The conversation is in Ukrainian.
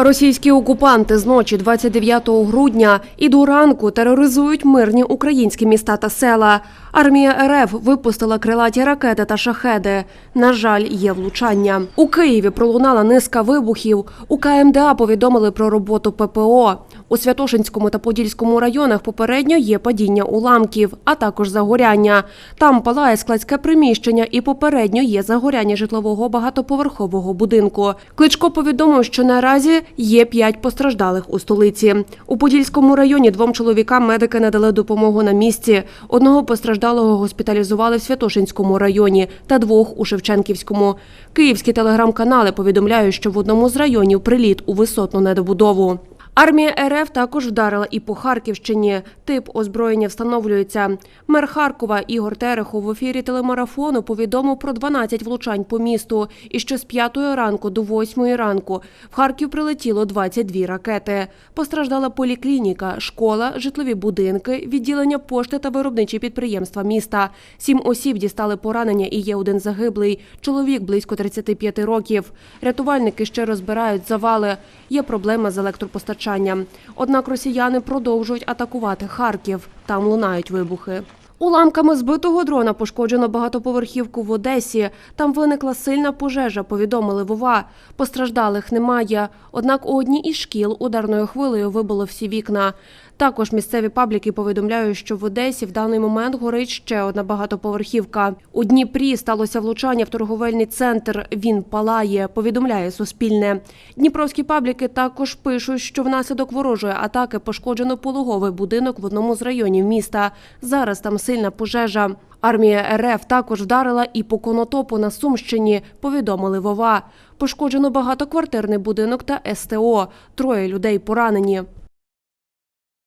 Російські окупанти з ночі 29 грудня і до ранку тероризують мирні українські міста та села. Армія РФ випустила крилаті ракети та шахеди. На жаль, є влучання. У Києві пролунала низка вибухів. У КМДА повідомили про роботу ППО. У Святошинському та Подільському районах попередньо є падіння уламків, а також загоряння. Там палає складське приміщення і попередньо є загоряння житлового багатоповерхового будинку. Кличко повідомив, що наразі є п'ять постраждалих у столиці. У Подільському районі двом чоловікам медики надали допомогу на місці. Одного постраждалого госпіталізували в Святошинському районі та двох у Шевченківському. Київські телеграм-канали повідомляють, що в одному з районів приліт у висотну недобудову. Армія РФ також вдарила і по Харківщині. Тип озброєння встановлюється. Мер Харкова Ігор Терехов в ефірі телемарафону повідомив про 12 влучань по місту. І що з 5 ранку до 8 ранку в Харків прилетіло 22 ракети. Постраждала поліклініка, школа, житлові будинки, відділення пошти та виробничі підприємства міста. Сім осіб дістали поранення і є один загиблий. Чоловік близько 35 років. Рятувальники ще розбирають завали. Є проблема з електропостачанням. Однак росіяни продовжують атакувати Харків. Там лунають вибухи. Уламками збитого дрона пошкоджено багатоповерхівку в Одесі. Там виникла сильна пожежа, повідомили Вова. Постраждалих немає. Однак у одній із шкіл ударною хвилею вибило всі вікна. Також місцеві пабліки повідомляють, що в Одесі в даний момент горить ще одна багатоповерхівка. У Дніпрі сталося влучання в торговельний центр. Він палає, повідомляє Суспільне. Дніпровські пабліки також пишуть, що внаслідок ворожої атаки пошкоджено пологовий будинок в одному з районів міста. Зараз там сильна пожежа. Армія РФ також вдарила і по конотопу на Сумщині, повідомили Вова. Пошкоджено багатоквартирний будинок та СТО. Троє людей поранені.